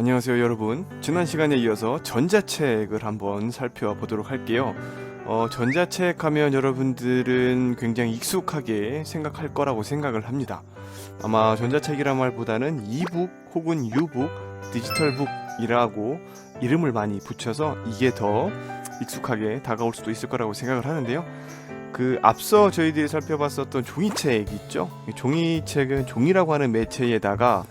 안녕하세요 여러분. 지난 시간에 이어서 전자책을 한번 살펴보도록 할게요. 어, 전자책 하면 여러분들은 굉장히 익숙하게 생각할 거라고 생각을 합니다. 아마 전자책이란 말보다는 이북 혹은 유북 디지털북이라고 이름을 많이 붙여서 이게 더 익숙하게 다가올 수도 있을 거라고 생각을 하는데요. 그 앞서 저희들이 살펴봤었던 종이책 있죠? 이 종이책은 종이라고 하는 매체에다가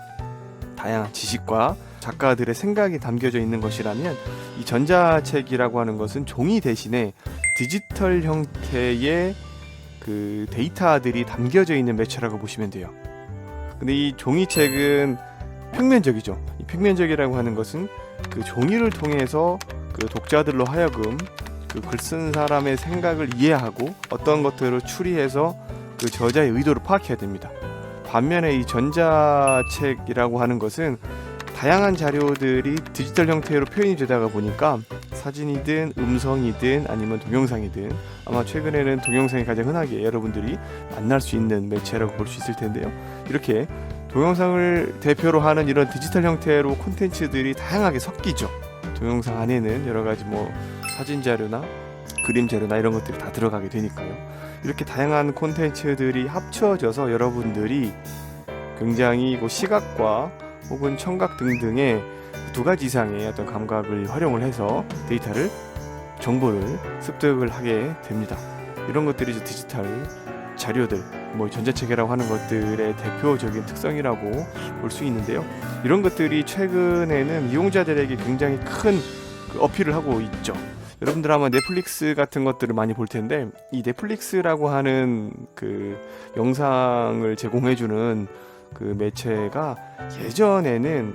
다양한 지식과 작가들의 생각이 담겨져 있는 것이라면 이 전자책이라고 하는 것은 종이 대신에 디지털 형태의 그 데이터들이 담겨져 있는 매체라고 보시면 돼요. 근데 이 종이책은 평면적이죠. 이 평면적이라고 하는 것은 그 종이를 통해서 그 독자들로 하여금 그 글 쓴 사람의 생각을 이해하고 어떤 것들을 추리해서 그 저자의 의도를 파악해야 됩니다. 반면에 이 전자책이라고 하는 것은 다양한 자료들이 디지털 형태로 표현이 되다가 보니까 사진이든 음성이든 아니면 동영상이든 아마 최근에는 동영상이 가장 흔하게 여러분들이 만날 수 있는 매체라고 볼 수 있을 텐데요. 이렇게 동영상을 대표로 하는 이런 디지털 형태로 콘텐츠들이 다양하게 섞이죠. 동영상 안에는 여러 가지 뭐 사진 자료나 그림 자료나 이런 것들이 다 들어가게 되니까요. 이렇게 다양한 콘텐츠들이 합쳐져서 여러분들이 굉장히 그 시각과 혹은 청각 등등의 두 가지 이상의 어떤 감각을 활용을 해서 데이터를 정보를 습득을 하게 됩니다. 이런 것들이 이제 디지털 자료들, 뭐 전자체계라고 하는 것들의 대표적인 특성이라고 볼 수 있는데요. 이런 것들이 최근에는 이용자들에게 굉장히 큰 그 어필을 하고 있죠. 여러분들 아마 넷플릭스 같은 것들을 많이 볼 텐데 이 넷플릭스라고 하는 그 영상을 제공해주는 그 매체가 예전에는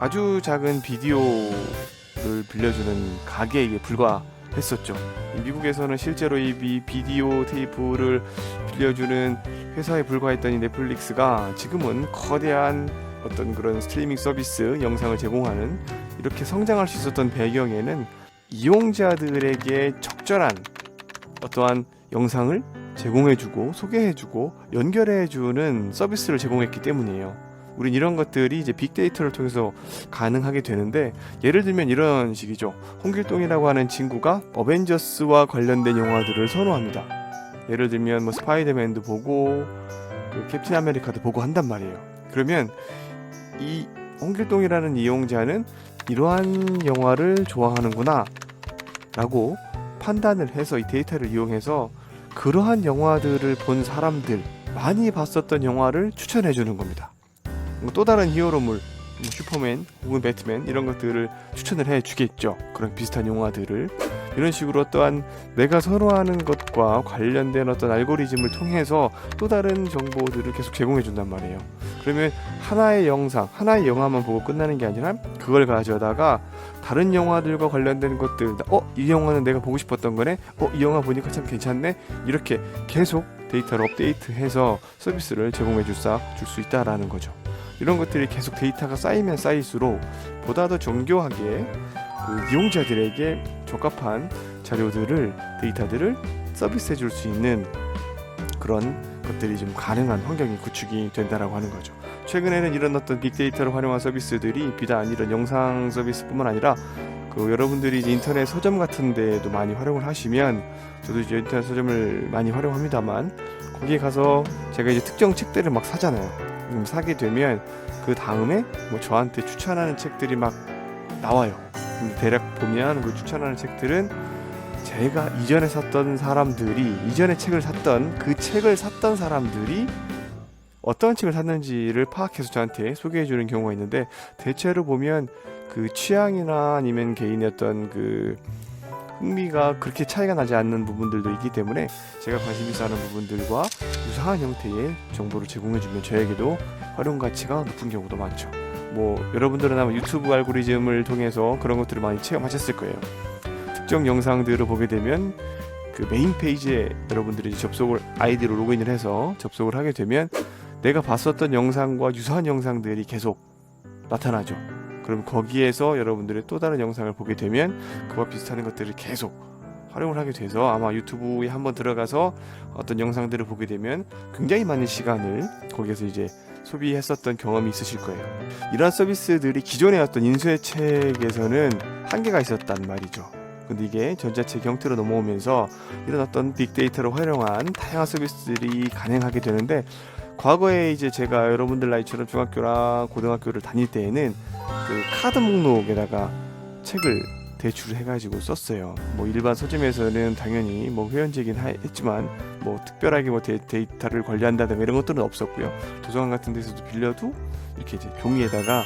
아주 작은 비디오를 빌려주는 가게에 불과했었죠. 이 미국에서는 실제로 이 비- 비디오 테이프를 빌려주는 회사에 불과했던 이 넷플릭스가 지금은 거대한 어떤 그런 스트리밍 서비스 영상을 제공하는 이렇게 성장할 수 있었던 배경에는 이용자들에게 적절한 어떠한 영상을 제공해주고 소개해주고 연결해주는 서비스를 제공했기 때문이에요. 우린 이런 것들이 이제 빅데이터를 통해서 가능하게 되는데 예를 들면 이런 식이죠. 홍길동이라고 하는 친구가 어벤져스와 관련된 영화들을 선호합니다. 예를 들면 뭐 스파이더맨도 보고 그 캡틴 아메리카도 보고 한단 말이에요. 그러면 이 홍길동이라는 이용자는 이러한 영화를 좋아하는구나 라고 판단을 해서 이 데이터를 이용해서 그러한 영화들을 본 사람들 많이 봤었던 영화를 추천해 주는 겁니다. 뭐또 다른 히어로물 뭐 슈퍼맨 혹은 배트맨 이런 것들을 추천을 해 주겠죠. 그런 비슷한 영화들을 이런 식으로 또한 내가 선호하는 것과 관련된 어떤 알고리즘을 통해서 또 다른 정보들을 계속 제공해 준단 말이에요. 그러면 하나의 영상, 하나의 영화만 보고 끝나는 게 아니라 그걸 가져다가 다른 영화들과 관련된 것들, 어, 이 영화는 내가 보고 싶었던 거네? 어, 이 영화 보니까 참 괜찮네? 이렇게 계속 데이터를 업데이트해서 서비스를 제공해 줄수 있다라는 거죠. 이런 것들이 계속 데이터가 쌓이면 쌓일수록 보다 더 정교하게 그 이용자들에게 적합한 자료들을 데이터들을 서비스해 줄 수 있는 그런 것들이 좀 가능한 환경이 구축이 된다라고 하는 거죠. 최근에는 이런 어떤 빅데이터를 활용한 서비스들이 비단 이런 영상 서비스뿐만 아니라 그 여러분들이 이제 인터넷 서점 같은 데도 많이 활용을 하시면 저도 이제 인터넷 서점을 많이 활용합니다만 거기에 가서 제가 이제 특정 책들을 막 사잖아요. 사게 되면 그 다음에 뭐 저한테 추천하는 책들이 막 나와요. 대략 보면 그 추천하는 책들은 제가 이전에 샀던 사람들이 이전에 책을 샀던 그 책을 샀던 사람들이 어떤 책을 샀는지를 파악해서 저한테 소개해 주는 경우가 있는데 대체로 보면 그 취향이나 아니면 개인의 어떤 그 흥미가 그렇게 차이가 나지 않는 부분들도 있기 때문에 제가 관심 있어 하는 부분들과 유사한 형태의 정보를 제공해 주면 저에게도 활용 가치가 높은 경우도 많죠. 뭐 여러분들은 아마 유튜브 알고리즘을 통해서 그런 것들을 많이 체험하셨을 거예요. 특정 영상들을 보게 되면 그 메인 페이지에 여러분들이 접속을 아이디로 로그인을 해서 접속을 하게 되면 내가 봤었던 영상과 유사한 영상들이 계속 나타나죠. 그럼 거기에서 여러분들의 또 다른 영상을 보게 되면 그와 비슷한 것들을 계속 활용을 하게 돼서 아마 유튜브에 한번 들어가서 어떤 영상들을 보게 되면 굉장히 많은 시간을 거기에서 이제 소비했었던 경험이 있으실 거예요. 이러한 서비스들이 기존의 어떤 인쇄 책에서는 한계가 있었단 말이죠. 근데 이게 전자책 형태로 넘어오면서 이런 어떤 빅데이터를 활용한 다양한 서비스들이 가능하게 되는데 과거에 이제 제가 여러분들 나이처럼 중학교나 고등학교를 다닐 때에는 그 카드 목록에다가 책을 대출을 해가지고 썼어요. 뭐 일반 서점에서는 당연히 뭐 회원제긴 하- 했지만 뭐 특별하게 뭐 데, 데이터를 관리한다든가 이런 것들은 없었고요. 도서관 같은 데서도 빌려도 이렇게 이제 종이에다가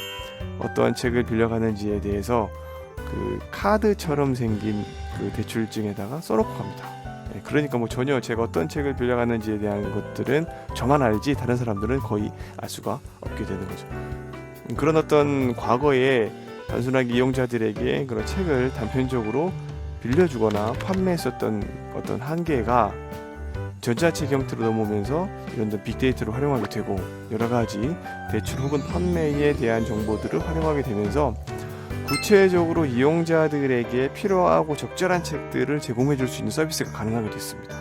어떠한 책을 빌려가는지에 대해서 그 카드처럼 생긴 그 대출증에다가 써놓고 갑니다. 예, 그러니까 뭐 전혀 제가 어떤 책을 빌려가는지에 대한 것들은 저만 알지 다른 사람들은 거의 알 수가 없게 되는 거죠. 음, 그런 어떤 과거에 단순하게 이용자들에게 그런 책을 단편적으로 빌려주거나 판매했었던 어떤 한계가 전자책 형태로 넘어오면서 이런 데 빅데이터를 활용하게 되고 여러 가지 대출 혹은 판매에 대한 정보들을 활용하게 되면서 구체적으로 이용자들에게 필요하고 적절한 책들을 제공해 줄 수 있는 서비스가 가능하게 됐습니다.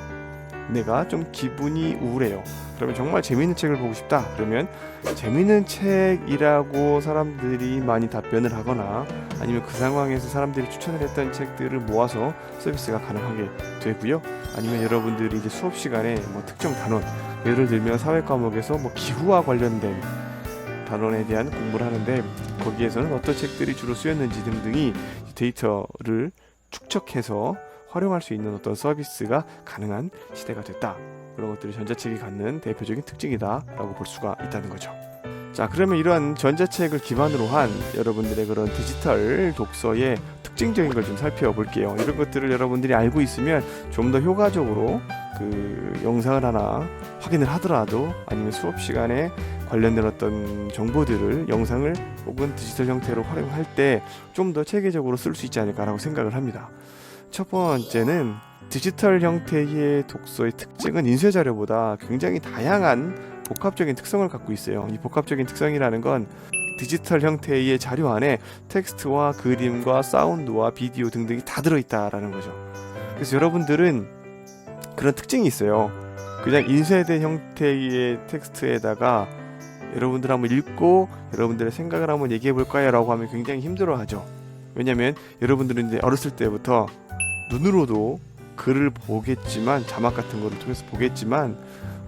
내가 좀 기분이 우울해요. 그러면 정말 재미있는 책을 보고 싶다. 그러면 재미있는 책이라고 사람들이 많이 답변을 하거나 아니면 그 상황에서 사람들이 추천을 했던 책들을 모아서 서비스가 가능하게 되고요. 아니면 여러분들이 이제 수업 시간에 뭐 특정 단원, 예를 들면 사회 과목에서 뭐 기후와 관련된 단원에 대한 공부를 하는데 거기에서는 어떤 책들이 주로 쓰였는지 등등이 데이터를 축적해서 활용할 수 있는 어떤 서비스가 가능한 시대가 됐다. 그런 것들이 전자책이 갖는 대표적인 특징이다라고 볼 수가 있다는 거죠. 자, 그러면 이러한 전자책을 기반으로 한 여러분들의 그런 디지털 독서의 특징적인 걸 좀 살펴볼게요. 이런 것들을 여러분들이 알고 있으면 좀 더 효과적으로 그 영상을 하나 확인을 하더라도 아니면 수업 시간에 관련된 어떤 정보들을 영상을 혹은 디지털 형태로 활용할 때 좀 더 체계적으로 쓸 수 있지 않을까라고 생각을 합니다. 첫 번째는 디지털 형태의 독서의 특징은 인쇄 자료보다 굉장히 다양한 복합적인 특성을 갖고 있어요. 이 복합적인 특성이라는 건 디지털 형태의 자료 안에 텍스트와 그림과 사운드와 비디오 등등이 다 들어있다라는 거죠. 그래서 여러분들은 그런 특징이 있어요. 그냥 인쇄된 형태의 텍스트에다가 여러분들 한번 읽고 여러분들의 생각을 한번 얘기해 볼까요 라고 하면 굉장히 힘들어 하죠. 왜냐하면 여러분들은 이제 어렸을 때부터 눈으로도 글을 보겠지만 자막 같은 거를 통해서 보겠지만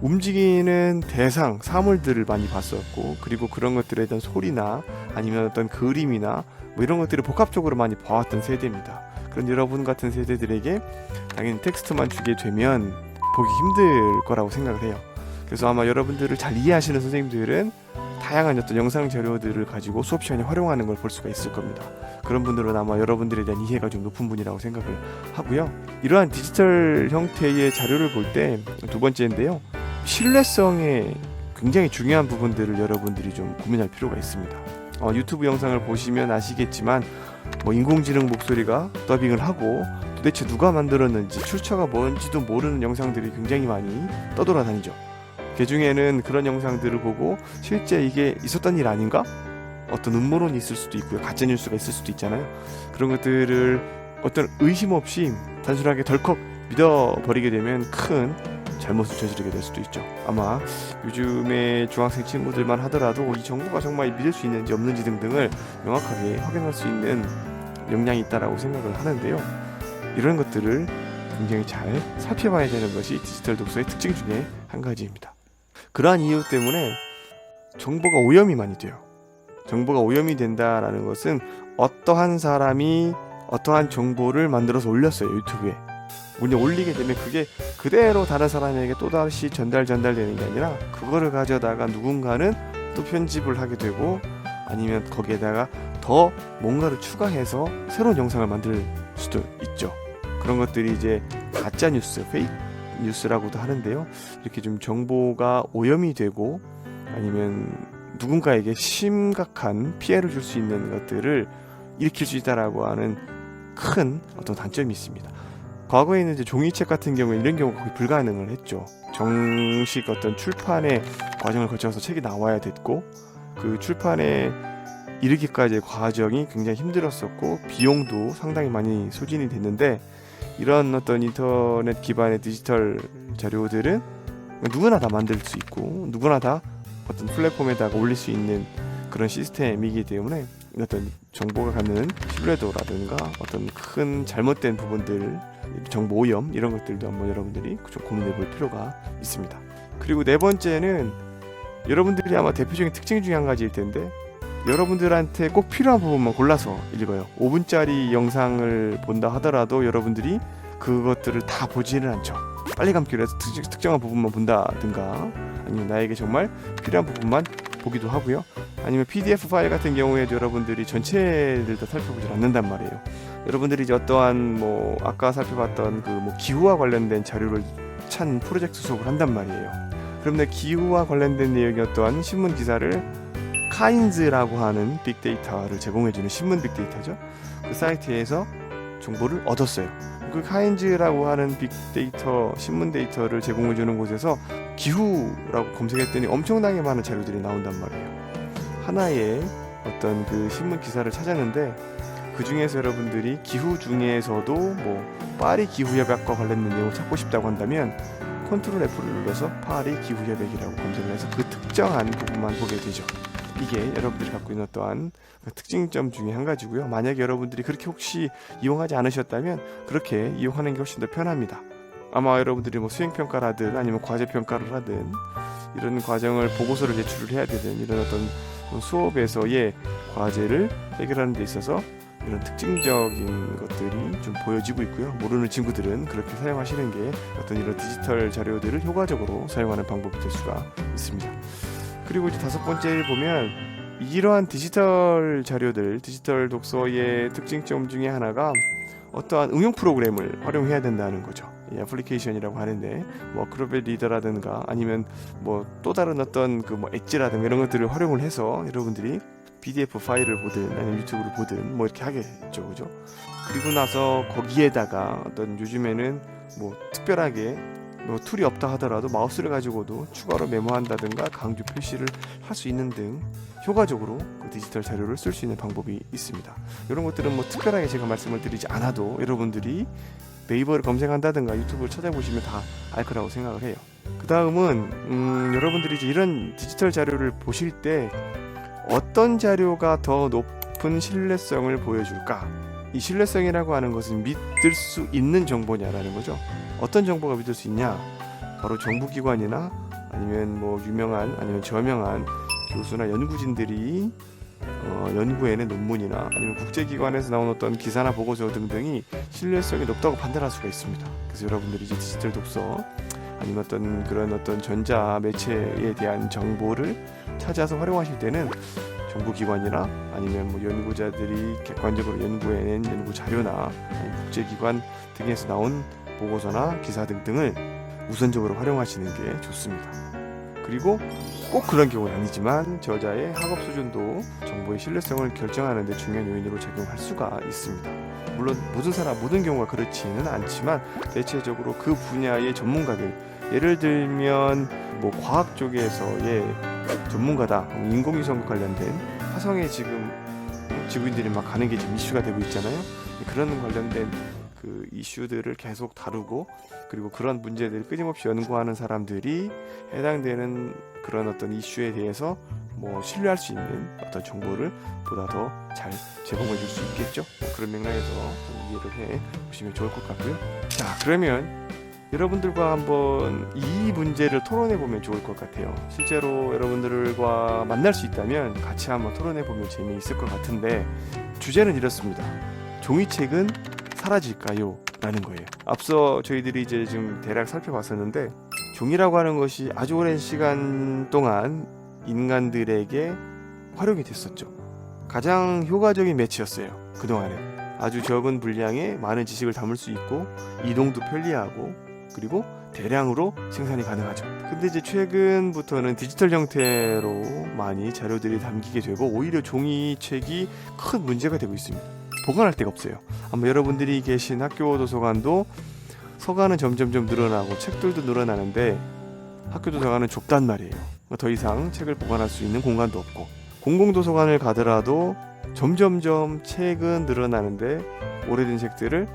움직이는 대상 사물들을 많이 봤었고 그리고 그런 것들에 대한 소리나 아니면 어떤 그림이나 뭐 이런 것들을 복합적으로 많이 봐왔던 세대입니다. 그런 여러분 같은 세대들에게 당연히 텍스트만 주게 되면 보기 힘들 거라고 생각을 해요. 그래서 아마 여러분들을 잘 이해하시는 선생님들은 다양한 어떤 영상 자료들을 가지고 수업 시간에 활용하는 걸 볼 수가 있을 겁니다. 그런 분들은 아마 여러분들에 대한 이해가 좀 높은 분이라고 생각을 하고요. 이러한 디지털 형태의 자료를 볼 때 두 번째인데요. 신뢰성에 굉장히 중요한 부분들을 여러분들이 좀 고민할 필요가 있습니다. 어, 유튜브 영상을 보시면 아시겠지만 뭐 인공지능 목소리가 더빙을 하고 도대체 누가 만들었는지 출처가 뭔지도 모르는 영상들이 굉장히 많이 떠돌아다니죠. 그 중에는 그런 영상들을 보고 실제 이게 있었던 일 아닌가? 어떤 음모론이 있을 수도 있고요. 가짜 뉴스가 있을 수도 있잖아요. 그런 것들을 어떤 의심 없이 단순하게 덜컥 믿어버리게 되면 큰 잘못을 저지르게 될 수도 있죠. 아마 요즘에 중학생 친구들만 하더라도 이 정보가 정말 믿을 수 있는지 없는지 등등을 명확하게 확인할 수 있는 역량이 있다라고 생각을 하는데요. 이런 것들을 굉장히 잘 살펴봐야 되는 것이 디지털 독서의 특징 중에 한 가지입니다. 그러한 이유 때문에 정보가 오염이 많이 돼요. 정보가 오염이 된다라는 것은 어떠한 사람이 어떠한 정보를 만들어서 올렸어요 유튜브에. 근데 올리게 되면 그게 그대로 다른 사람에게 또다시 전달 전달되는 게 아니라 그거를 가져다가 누군가는 또 편집을 하게 되고 아니면 거기에다가 더 뭔가를 추가해서 새로운 영상을 만들 수도 있죠. 그런 것들이 이제 가짜 뉴스, 페이크 뉴스라고도 하는데요. 이렇게 좀 정보가 오염이 되고 아니면 누군가에게 심각한 피해를 줄 수 있는 것들을 일으킬 수 있다라고 하는 큰 어떤 단점이 있습니다. 과거에는 이제 종이책 같은 경우에 이런 경우가 거의 불가능을 했죠. 정식 어떤 출판의 과정을 거쳐서 책이 나와야 됐고 그 출판에 이르기까지의 과정이 굉장히 힘들었었고 비용도 상당히 많이 소진이 됐는데 이런 어떤 인터넷 기반의 디지털 자료들은 누구나 다 만들 수 있고 누구나 다 어떤 플랫폼에다가 올릴 수 있는 그런 시스템이기 때문에 어떤 정보가 갖는 신뢰도라든가 어떤 큰 잘못된 부분들 정보 오염 이런 것들도 한번 여러분들이 좀 고민해 볼 필요가 있습니다. 그리고 네 번째는 여러분들이 아마 대표적인 특징 중에 한 가지일 텐데 여러분들한테 꼭 필요한 부분만 골라서 읽어요. 5분짜리 영상을 본다 하더라도 여러분들이 그것들을 다 보지는 않죠. 빨리 감기로 해서 특, 특정한 부분만 본다든가 아니면 나에게 정말 필요한 부분만 보기도 하고요. 아니면 PDF 파일 같은 경우에도 여러분들이 전체를 다 살펴보지 않는단 말이에요. 여러분들이 이제 어떠한 뭐 아까 살펴봤던 그 뭐 기후와 관련된 자료를 찬 프로젝트 수업을 한단 말이에요. 내 기후와 관련된 내용이 어떠한 신문 기사를 카인즈라고 하는 빅데이터를 제공해주는 신문 빅데이터죠. 그 사이트에서 정보를 얻었어요. 그 카인즈라고 하는 빅데이터 신문 데이터를 제공해주는 곳에서 기후라고 검색했더니 엄청나게 많은 자료들이 나온단 말이에요. 하나의 어떤 그 신문 기사를 찾았는데 그 중에서 여러분들이 기후 중에서도 뭐 파리 기후 협약과 관련된 내용을 찾고 싶다고 한다면 컨트롤 F를 눌러서 파리 기후 협약이라고 검색을 해서 그 특정한 부분만 보게 되죠. 이게 여러분들이 갖고 있는 어떠한 그 특징점 중에 한 가지고요. 만약에 여러분들이 그렇게 혹시 이용하지 않으셨다면 그렇게 이용하는 게 훨씬 더 편합니다. 아마 여러분들이 뭐 수행 평가라든 아니면 과제 평가를 하든 이런 과정을 보고서를 제출을 해야 되든 이런 어떤 수업에서의 과제를 해결하는 데 있어서 이런 특징적인 것들이 좀 보여지고 있고요. 모르는 친구들은 그렇게 사용하시는 게 어떤 이런 디지털 자료들을 효과적으로 사용하는 방법이 될 수가 있습니다. 그리고 이제 다섯 번째를 보면 이러한 디지털 자료들, 디지털 독서의 특징점 중에 하나가 어떠한 응용 프로그램을 활용해야 된다는 거죠. 이 애플리케이션이라고 하는데 뭐 크로벳 리더라든가 아니면 뭐 또 다른 어떤 그 뭐 엣지라든가 이런 것들을 활용을 해서 여러분들이 PDF 파일을 보든 아니면 유튜브를 보든 뭐 이렇게 하겠죠, 그죠? 그리고 나서 거기에다가 어떤 요즘에는 뭐 특별하게 뭐 툴이 없다 하더라도 마우스를 가지고도 추가로 메모한다든가 강조 표시를 할 수 있는 등 효과적으로 그 디지털 자료를 쓸 수 있는 방법이 있습니다. 이런 것들은 뭐 특별하게 제가 말씀을 드리지 않아도 여러분들이 네이버를 검색한다든가 유튜브를 찾아보시면 다 알 거라고 생각을 해요. 그 다음은 음, 여러분들이 이제 이런 디지털 자료를 보실 때 어떤 자료가 더 높은 신뢰성을 보여줄까? 이 신뢰성이라고 하는 것은 믿을 수 있는 정보냐라는 거죠. 어떤 정보가 믿을 수 있냐? 바로 정부기관이나 아니면 뭐 유명한 아니면 저명한 교수나 연구진들이 어, 연구해낸 논문이나 아니면 국제기관에서 나온 어떤 기사나 보고서 등등이 신뢰성이 높다고 판단할 수가 있습니다. 그래서 여러분들이 이제 디지털 독서 아니면 어떤 그런 어떤 전자 매체에 대한 정보를 찾아서 활용하실 때는 정부기관이나 아니면 뭐 연구자들이 객관적으로 연구해낸 연구 자료나 국제기관 등에서 나온 보고서나 기사 등등을 우선적으로 활용하시는 게 좋습니다. 그리고 꼭 그런 경우는 아니지만 저자의 학업 수준도 정보의 신뢰성을 결정하는 데 중요한 요인으로 작용할 수가 있습니다. 물론 모든 사람 모든 경우가 그렇지는 않지만 대체적으로 그 분야의 전문가들 예를 들면 뭐 과학 쪽에서의 전문가다 인공위성 관련된 화성에 지금 지구인들이 막 가는 게 지금 이슈가 되고 있잖아요. 그런 관련된 그 이슈들을 계속 다루고 그리고 그런 문제들을 끊임없이 연구하는 사람들이 해당되는 그런 어떤 이슈에 대해서 뭐 신뢰할 수 있는 어떤 정보를 보다 더 잘 제공해 줄 수 있겠죠. 뭐 그런 맥락에서 좀 이해를 해 보시면 좋을 것 같고요. 자, 그러면 여러분들과 한번 이 문제를 토론해 보면 좋을 것 같아요. 실제로 여러분들과 만날 수 있다면 같이 한번 토론해 보면 재미있을 것 같은데 주제는 이렇습니다. 종이책은 사라질까요? 라는 거예요. 앞서 저희들이 이제 지금 대략 살펴봤었는데 종이라고 하는 것이 아주 오랜 시간 동안 인간들에게 활용이 됐었죠. 가장 효과적인 매체였어요. 그동안에 아주 적은 분량에 많은 지식을 담을 수 있고 이동도 편리하고 그리고 대량으로 생산이 가능하죠. 근데 이제 최근부터는 디지털 형태로 많이 자료들이 담기게 되고 오히려 종이책이 큰 문제가 되고 있습니다. 보관할 데가 없어요. 아마 여러분들이 계신 학교 도서관도 서가는 점점점 늘어나고 책들도 늘어나는데 학교 도서관은 좁단 말이에요. 더 이상 책을 보관할 수 있는 공간도 없고 공공도서관을 가더라도 점점점 책은 늘어나는데 오래된 책들을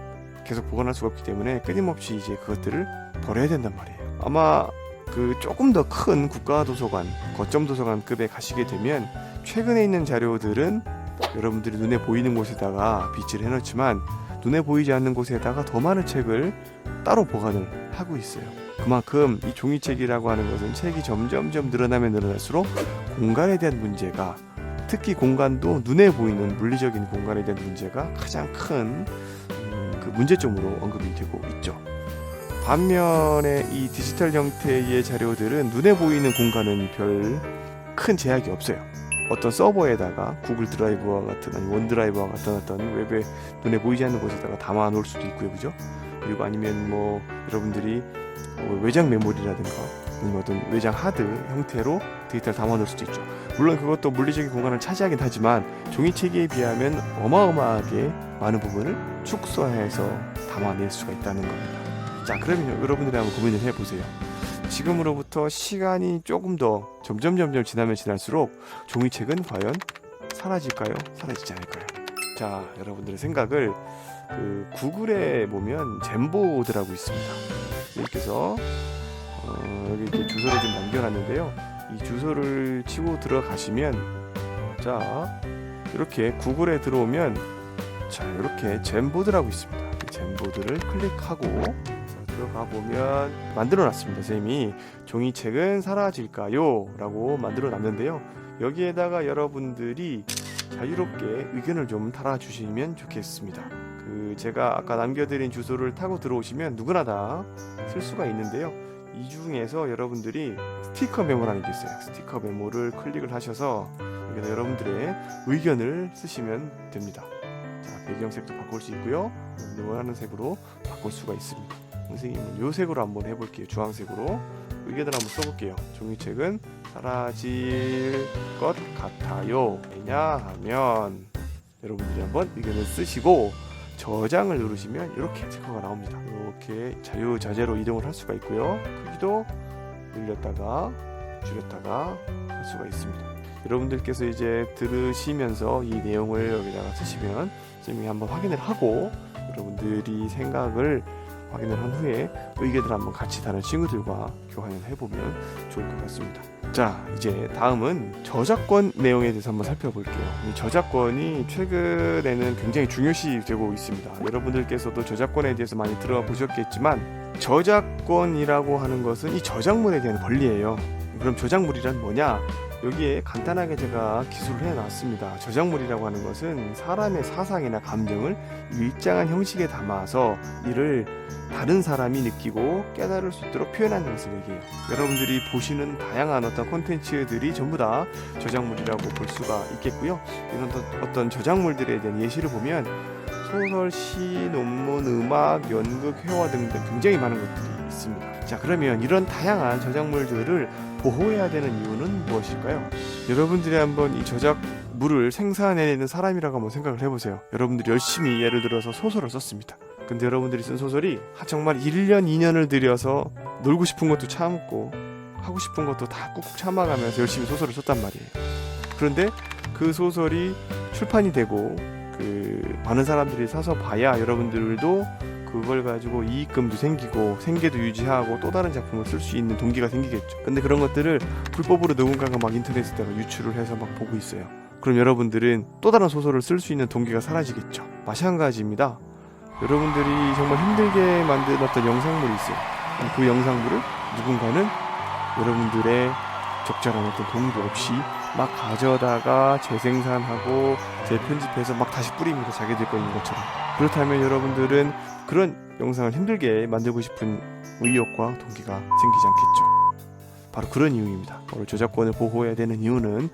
계속 보관할 수가 없기 때문에 끊임없이 이제 그것들을 버려야 된단 말이에요. 아마 그 조금 더 큰 국가도서관, 거점 도서관급에 가시게 되면 최근에 있는 자료들은 여러분들이 눈에 보이는 곳에다가 비치를 해놓지만 눈에 보이지 않는 곳에다가 더 많은 책을 따로 보관을 하고 있어요. 그만큼 이 종이책이라고 하는 것은 책이 점점점 늘어나면 늘어날수록 공간에 대한 문제가 특히 공간도 눈에 보이는 물리적인 공간에 대한 문제가 가장 큰 음, 그 문제점으로 언급이 되고 있죠. 반면에 이 디지털 형태의 자료들은 눈에 보이는 공간은 별 큰 제약이 없어요. 어떤 서버에다가 구글 드라이브와 같은 아니 원드라이브와 같은 어떤 웹에 눈에 보이지 않는 곳에다가 담아 놓을 수도 있고요, 그죠? 그리고 아니면 뭐 여러분들이 어, 외장 메모리라든가 아니면 어떤 외장 하드 형태로 데이터를 담아 놓을 수도 있죠. 물론 그것도 물리적인 공간을 차지하긴 하지만 종이책에 비하면 어마어마하게 많은 부분을 축소해서 담아낼 수가 있다는 겁니다. 자, 그러면 여러분들이 한번 고민을 해보세요. 지금으로부터 시간이 조금 더 점점 점점 지나면 지날수록 종이책은 과연 사라질까요? 사라지지 않을까요? 자, 여러분들의 생각을 그 구글에 보면 젠보드라고 있습니다. 여기께서 어, 여기 이렇게 주소를 좀 남겨놨는데요. 이 주소를 치고 들어가시면 자 이렇게 구글에 들어오면 자 이렇게 젠보드라고 있습니다. 이 젠보드를 클릭하고 자, 들어가 보면 만들어놨습니다. 쌤이 종이책은 사라질까요? 라고 만들어놨는데요. 여기에다가 여러분들이 자유롭게 의견을 좀 달아주시면 좋겠습니다. 그 제가 아까 남겨드린 주소를 타고 들어오시면 누구나 다 쓸 수가 있는데요. 이 중에서 여러분들이 스티커 메모라는 게 있어요. 스티커 메모를 클릭을 하셔서 여기다 여러분들의 의견을 쓰시면 됩니다. 자, 배경색도 바꿀 수 있고요. 원하는 색으로 바꿀 수가 있습니다. 선생님은 요 색으로 한번 해볼게요. 주황색으로 의견을 한번 써볼게요. 종이책은 사라질 것 같아요. 왜냐하면 여러분들이 한번 의견을 쓰시고 저장을 누르시면 이렇게 체크가 나옵니다. 이렇게 자유자재로 이동을 할 수가 있고요. 크기도 늘렸다가 줄였다가 할 수가 있습니다. 여러분들께서 이제 들으시면서 이 내용을 여기다가 쓰시면 쌤이 한번 확인을 하고 여러분들이 생각을 확인을 한 후에 의견을 한번 같이 다른 친구들과 교환을 해보면 좋을 것 같습니다. 자, 이제 다음은 저작권 내용에 대해서 한번 살펴볼게요. 이 저작권이 최근에는 굉장히 중요시 되고 있습니다. 여러분들께서도 저작권에 대해서 많이 들어가 보셨겠지만 저작권이라고 하는 것은 이 저작물에 대한 권리예요. 그럼 저작물이란 뭐냐? 여기에 간단하게 제가 기술을 해놨습니다. 저작물이라고 하는 것은 사람의 사상이나 감정을 일정한 형식에 담아서 이를 다른 사람이 느끼고 깨달을 수 있도록 표현하는 것을 얘기해요. 여러분들이 보시는 다양한 어떤 콘텐츠들이 전부 다 저작물이라고 볼 수가 있겠고요. 이런 또 어떤 저작물들에 대한 예시를 보면 소설, 시, 논문, 음악, 연극, 회화 등등 굉장히 많은 것들이 있습니다. 자, 그러면 이런 다양한 저작물들을 보호해야 되는 이유는 무엇일까요? 여러분들이 한번 이 저작 물을 생산해내는 사람이라고 한번 생각을 해보세요. 여러분들이 열심히 예를 들어서 소설을 썼습니다. 근데 여러분들이 쓴 소설이 아, 정말 1년, 2년을 들여서 놀고 싶은 것도 참고 하고 싶은 것도 다 꾹꾹 참아가면서 열심히 소설을 썼단 말이에요. 그런데 그 소설이 출판이 되고 그 많은 사람들이 사서 봐야 여러분들도 그걸 가지고 이익금도 생기고 생계도 유지하고 또 다른 작품을 쓸 수 있는 동기가 생기겠죠. 근데 그런 것들을 불법으로 누군가가 막 인터넷에다가 유출을 해서 막 보고 있어요. 그럼 여러분들은 또 다른 소설을 쓸 수 있는 동기가 사라지겠죠. 마찬가지입니다. 여러분들이 정말 힘들게 어떤 영상물이 있어요. 그 영상물을 누군가는 여러분들의 적절한 어떤 동기 없이 막 가져다가 재생산하고 재편집해서 막 다시 뿌립니다. 자기들 거 있는 것처럼. 그렇다면 여러분들은 그런 영상을 힘들게 만들고 싶은 의욕과 동기가 생기지 않겠죠. 바로 그런 이유입니다. 바로 저작권을 보호해야 되는 이유는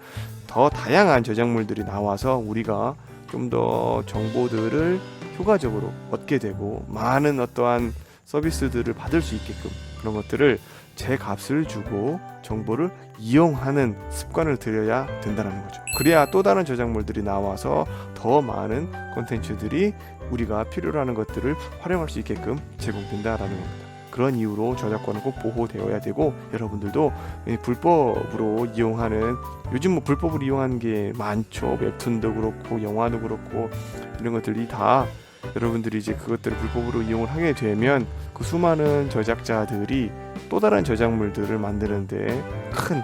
더 다양한 저작물들이 나와서 우리가 좀 더 정보들을 효과적으로 얻게 되고 많은 어떠한 서비스들을 받을 수 있게끔 그런 것들을 제 값을 주고 정보를 이용하는 습관을 들여야 된다는 거죠. 그래야 또 다른 저작물들이 나와서 더 많은 콘텐츠들이 우리가 필요로 하는 것들을 활용할 수 있게끔 제공된다라는 겁니다. 그런 이유로 저작권은 꼭 보호되어야 되고 여러분들도 이 불법으로 이용하는 요즘 뭐 불법으로 이용하는 게 많죠. 웹툰도 그렇고 영화도 그렇고 이런 것들이 다 여러분들이 이제 그것들을 불법으로 이용을 하게 되면 그 수많은 저작자들이 또 다른 저작물들을 만드는데 큰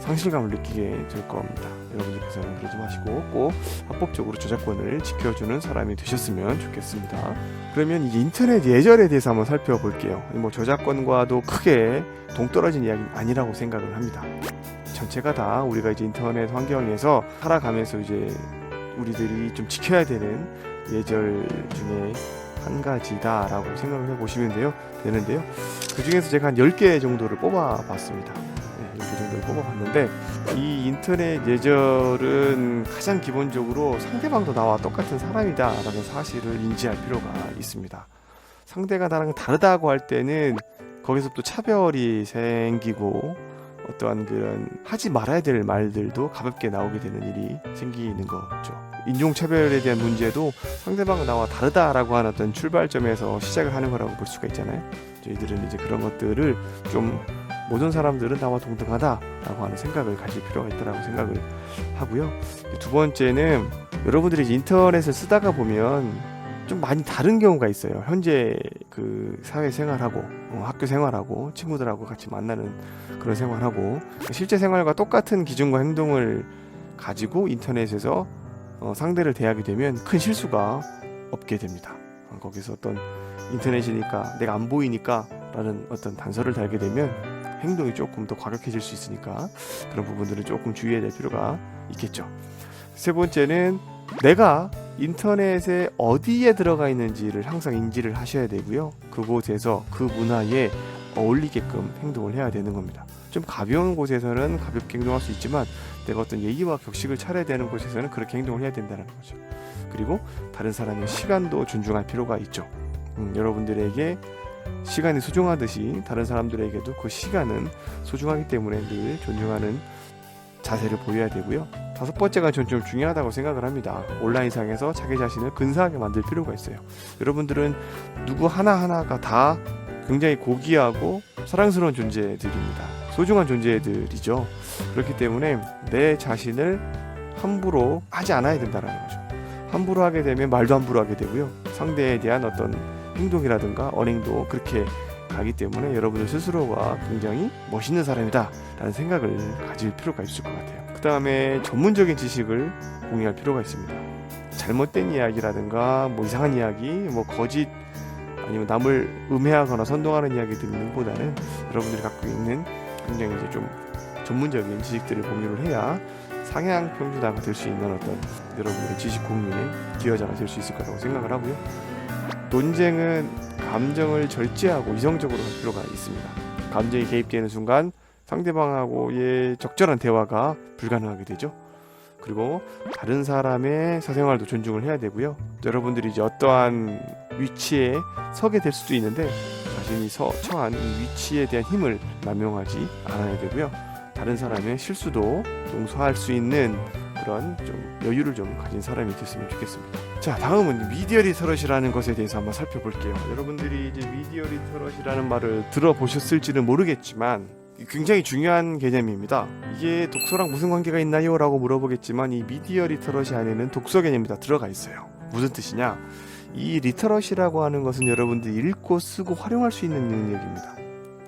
상실감을 느끼게 될 겁니다. 여러분들께서는 그러지 마시고 꼭 합법적으로 저작권을 지켜주는 사람이 되셨으면 좋겠습니다. 그러면 이 인터넷 예절에 대해서 한번 살펴볼게요. 뭐 저작권과도 크게 동떨어진 이야기는 아니라고 생각을 합니다. 전체가 다 우리가 이제 인터넷 환경에서 살아가면서 이제 우리들이 좀 지켜야 되는 예절 중에 한 가지다 라고 생각을 해 보시면 돼요. 되는데요. 그 중에서 제가 한 10개 정도를 뽑아 봤습니다. 네, 10개 정도를 뽑아 봤는데 이 인터넷 예절은 가장 기본적으로 상대방도 나와 똑같은 사람이다 라는 사실을 인지할 필요가 있습니다. 상대가 나랑 다르다고 할 때는 거기서 또 차별이 생기고 어떠한 그런 하지 말아야 될 말들도 가볍게 나오게 되는 일이 생기는 거죠. 인종차별에 대한 문제도 상대방은 나와 다르다라고 하는 어떤 출발점에서 시작을 하는 거라고 볼 수가 있잖아요. 저희들은 이제 그런 것들을 좀 모든 사람들은 나와 동등하다라고 하는 생각을 가질 필요가 있다라고 생각을 하고요. 두 번째는 여러분들이 인터넷을 쓰다가 보면 좀 많이 다른 경우가 있어요. 현재 그 사회 생활하고 어, 학교 생활하고 친구들하고 같이 만나는 그런 생활하고 실제 생활과 똑같은 기준과 행동을 가지고 인터넷에서 어, 상대를 대하게 되면 큰 실수가 없게 됩니다. 어, 거기서 어떤 인터넷이니까 내가 안 보이니까 라는 어떤 단서를 달게 되면 행동이 조금 더 과격해질 수 있으니까 그런 부분들을 조금 주의해야 될 필요가 있겠죠. 세 번째는 내가 인터넷에 어디에 들어가 있는지를 항상 인지를 하셔야 되고요. 그곳에서 그 문화에 어울리게끔 행동을 해야 되는 겁니다. 좀 가벼운 곳에서는 가볍게 행동할 수 있지만 내가 어떤 예의와 격식을 차려야 되는 곳에서는 그렇게 행동을 해야 된다는 거죠. 그리고 다른 사람의 시간도 존중할 필요가 있죠. 음, 여러분들에게 시간이 소중하듯이 다른 사람들에게도 그 시간은 소중하기 때문에 늘 존중하는 자세를 보여야 되고요. 다섯 번째가 전 좀 중요하다고 생각을 합니다. 온라인상에서 자기 자신을 근사하게 만들 필요가 있어요. 여러분들은 누구 하나하나가 다 굉장히 고귀하고 사랑스러운 존재들입니다. 소중한 존재들이죠. 그렇기 때문에 내 자신을 함부로 하지 않아야 된다는 거죠. 함부로 하게 되면 말도 함부로 하게 되고요. 상대에 대한 어떤 행동이라든가 언행도 그렇게 가기 때문에 여러분들 스스로가 굉장히 멋있는 사람이다 라는 생각을 가질 필요가 있을 것 같아요 그 다음에 전문적인 지식을 공유할 필요가 있습니다 잘못된 이야기라든가 뭐 이상한 이야기 뭐 거짓 아니면 남을 음해하거나 선동하는 이야기 듣는 보다는 여러분들이 갖고 있는 굉장히 이제 좀 전문적인 지식들을 공유를 해야 상향 평준화가 될 수 있는 어떤 여러분들의 지식 공유의 기여자가 될 수 있을 거라고 생각을 하고요 논쟁은 감정을 절제하고 이성적으로 할 필요가 있습니다. 감정이 개입되는 순간 상대방하고의 적절한 대화가 불가능하게 되죠. 그리고 다른 사람의 사생활도 존중을 해야 되고요. 여러분들이 이제 어떠한 위치에 서게 될 수도 있는데 자신이 서, 처한 이 위치에 대한 힘을 남용하지 않아야 되고요. 다른 사람의 실수도 용서할 수 있는 그런 좀 여유를 좀 가진 사람이 됐으면 좋겠습니다. 자, 다음은 미디어 리터러시라는 것에 대해서 한번 살펴볼게요. 여러분들이 이제 미디어 리터러시라는 말을 들어보셨을지는 모르겠지만 굉장히 중요한 개념입니다. 이게 독서랑 무슨 관계가 있나요? 라고 물어보겠지만 이 미디어 리터러시 안에는 독서 개념이 다 들어가 있어요. 무슨 뜻이냐? 이 리터러시라고 하는 것은 여러분들이 읽고 쓰고 활용할 수 있는 능력입니다.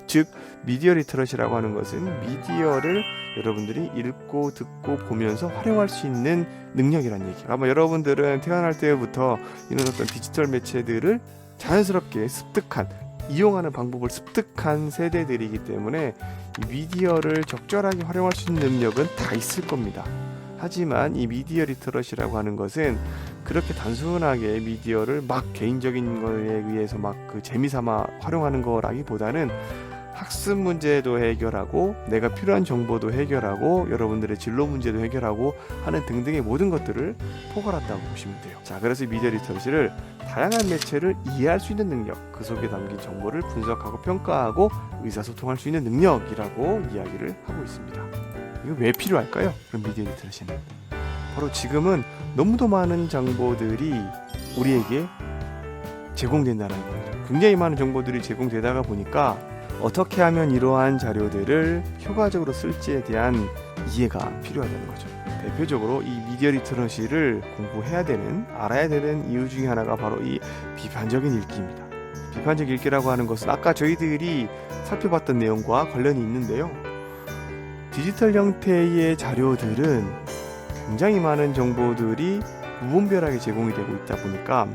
즉 미디어 리터러시라고 하는 것은 미디어를 여러분들이 읽고 듣고 보면서 활용할 수 있는 능력이란 얘기예요. 아마 여러분들은 태어날 때부터 이런 어떤 디지털 매체들을 자연스럽게 습득한 이용하는 방법을 습득한 세대들이기 때문에 이 미디어를 적절하게 활용할 수 있는 능력은 다 있을 겁니다. 하지만 이 미디어 리터러시라고 하는 것은 그렇게 단순하게 미디어를 막 개인적인 거에 의해서 막 그 재미삼아 활용하는 거라기보다는 학습 문제도 해결하고 내가 필요한 정보도 해결하고 여러분들의 진로 문제도 해결하고 하는 등등의 모든 것들을 포괄한다고 보시면 돼요. 자, 그래서 미디어 리터러시를 다양한 매체를 이해할 수 있는 능력, 그 속에 담긴 정보를 분석하고 평가하고 의사소통할 수 있는 능력이라고 이야기를 하고 있습니다. 이거 왜 필요할까요? 그럼 미디어 리터러시는 바로 지금은 너무도 많은 정보들이 우리에게 제공된다는 거죠. 굉장히 많은 정보들이 제공되다가 보니까 어떻게 하면 이러한 자료들을 효과적으로 쓸지에 대한 이해가 필요하다는 거죠. 대표적으로 이 미디어 리터러시를 공부해야 되는 알아야 되는 이유 중에 하나가 바로 이 비판적인 읽기입니다. 비판적 읽기라고 하는 것은 아까 저희들이 살펴봤던 내용과 관련이 있는데요. 디지털 형태의 자료들은 굉장히 많은 정보들이 무분별하게 제공이 되고 있다 보니까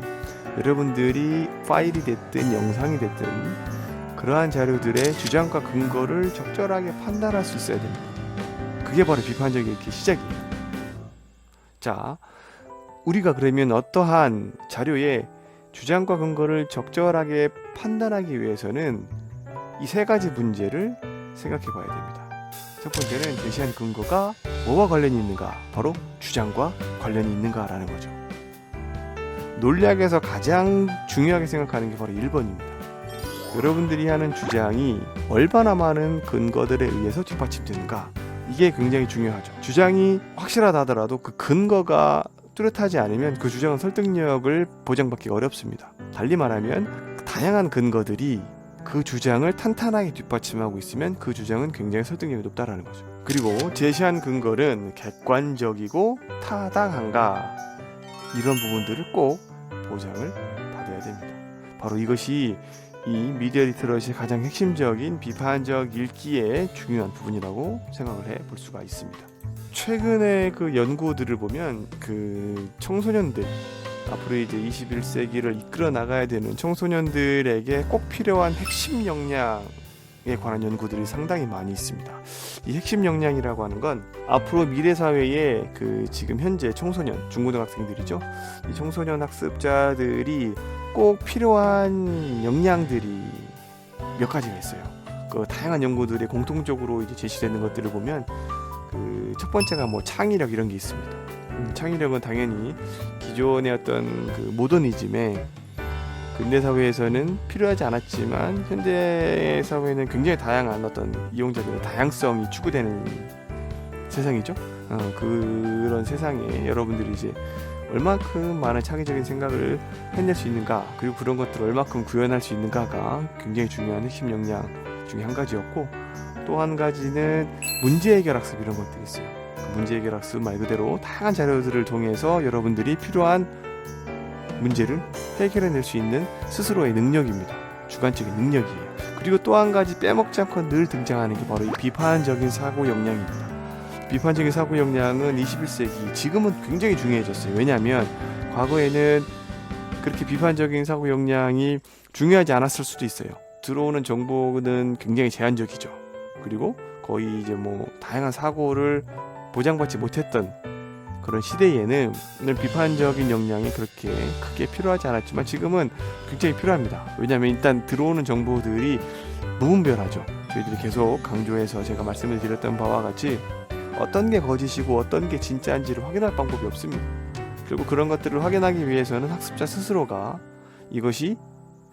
여러분들이 파일이 됐든 영상이 됐든 그러한 자료들의 주장과 근거를 적절하게 판단할 수 있어야 됩니다. 그게 바로 비판적 읽기 시작이에요. 자, 우리가 그러면 어떠한 자료의 주장과 근거를 적절하게 판단하기 위해서는 이 세 가지 문제를 생각해 봐야 됩니다. 첫 번째는 제시한 근거가 뭐와 관련이 있는가? 바로 주장과 관련이 있는가라는 거죠. 논리학에서 가장 중요하게 생각하는 게 바로 1번입니다. 여러분들이 하는 주장이 얼마나 많은 근거들에 의해서 뒷받침되는가? 이게 굉장히 중요하죠. 주장이 확실하다 하더라도 그 근거가 뚜렷하지 않으면 그 주장은 설득력을 보장받기가 어렵습니다. 달리 말하면 다양한 근거들이 그 주장을 탄탄하게 뒷받침하고 있으면 그 주장은 굉장히 설득력이 높다라는 거죠. 그리고 제시한 근거는 객관적이고 타당한가 이런 부분들을 꼭 보장을 받아야 됩니다. 바로 이것이 이 미디어 리터러시의 가장 핵심적인 비판적 읽기의 중요한 부분이라고 생각을 해 볼 수가 있습니다. 최근에 그 연구들을 보면 그 청소년들 앞으로 이제 21세기를 이끌어 나가야 되는 청소년들에게 꼭 필요한 핵심 역량에 관한 연구들이 상당히 많이 있습니다. 이 핵심 역량이라고 하는 건 앞으로 미래 사회에 그 지금 현재 청소년 중고등학생들이죠. 이 청소년 학습자들이 꼭 필요한 역량들이 몇 가지가 있어요. 그 다양한 연구들이 공통적으로 이제 제시되는 것들을 보면 그 첫 번째가 뭐 창의력 이런 게 있습니다. 음, 창의력은 당연히 기존의 어떤 그 모더니즘에 근대 사회에서는 필요하지 않았지만 현대 사회는 굉장히 다양한 어떤 이용자들의 다양성이 추구되는 세상이죠. 어, 그런 세상에 여러분들이 이제 얼마큼 많은 창의적인 생각을 해낼 수 있는가 그리고 그런 것들을 얼마큼 구현할 수 있는가가 굉장히 중요한 핵심 역량 중에 한 가지였고 또 한 가지는 문제 해결 학습 이런 것들이 있어요. 그 문제 해결 학습 말 그대로 다양한 자료들을 통해서 여러분들이 필요한 문제를 해결해낼 수 있는 스스로의 능력입니다. 주관적인 능력이에요. 그리고 또 한 가지 빼먹지 않고 늘 등장하는 게 바로 이 비판적인 사고 역량입니다. 비판적인 사고 역량은 21세기 지금은 굉장히 중요해졌어요. 왜냐하면 과거에는 그렇게 비판적인 사고 역량이 중요하지 않았을 수도 있어요. 들어오는 정보는 굉장히 제한적이죠. 그리고 거의 이제 뭐 다양한 사고를 보장받지 못했던 그런 시대에는 비판적인 역량이 그렇게 크게 필요하지 않았지만 지금은 굉장히 필요합니다. 왜냐하면 일단 들어오는 정보들이 무분별하죠. 저희들이 계속 강조해서 제가 말씀을 드렸던 바와 같이 어떤 게 거짓이고 어떤 게 진짜인지를 확인할 방법이 없습니다. 그리고 그런 것들을 확인하기 위해서는 학습자 스스로가 이것이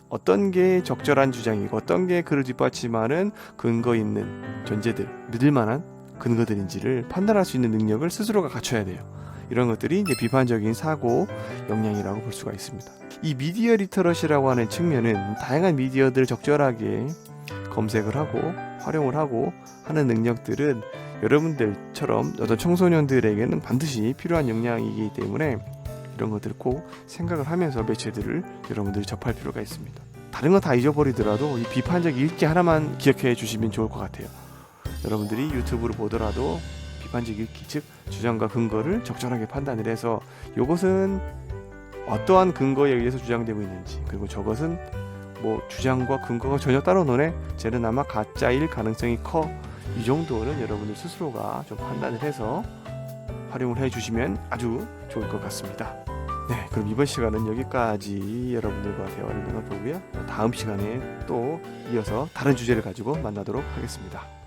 어떤 게 적절한 주장이고 어떤 게 그를 뒷받침하는 근거 있는 존재들, 믿을 만한 근거들인지를 판단할 수 있는 능력을 스스로가 갖춰야 돼요. 이런 것들이 이제 비판적인 사고 역량이라고 볼 수가 있습니다. 이 미디어 리터러시라고 하는 측면은 다양한 미디어들을 적절하게 검색을 하고 활용을 하고 하는 능력들은 여러분들처럼 어떤 청소년들에게는 반드시 필요한 역량이기 때문에 이런 것들을 꼭 생각을 하면서 매체들을 여러분들이 접할 필요가 있습니다. 다른 거 다 잊어버리더라도 이 비판적 읽기 하나만 기억해 주시면 좋을 것 같아요. 여러분들이 유튜브를 보더라도 비판적 읽기 즉 주장과 근거를 적절하게 판단을 해서 이것은 어떠한 근거에 의해서 주장되고 있는지 그리고 저것은 뭐 주장과 근거가 전혀 따로 노네 쟤는 아마 가짜일 가능성이 커 이 정도는 여러분들 스스로가 좀 판단을 해서 활용을 해주시면 아주 좋을 것 같습니다. 네, 그럼 이번 시간은 여기까지 여러분들과 대화를 나눠보고요. 다음 시간에 또 이어서 다른 주제를 가지고 만나도록 하겠습니다.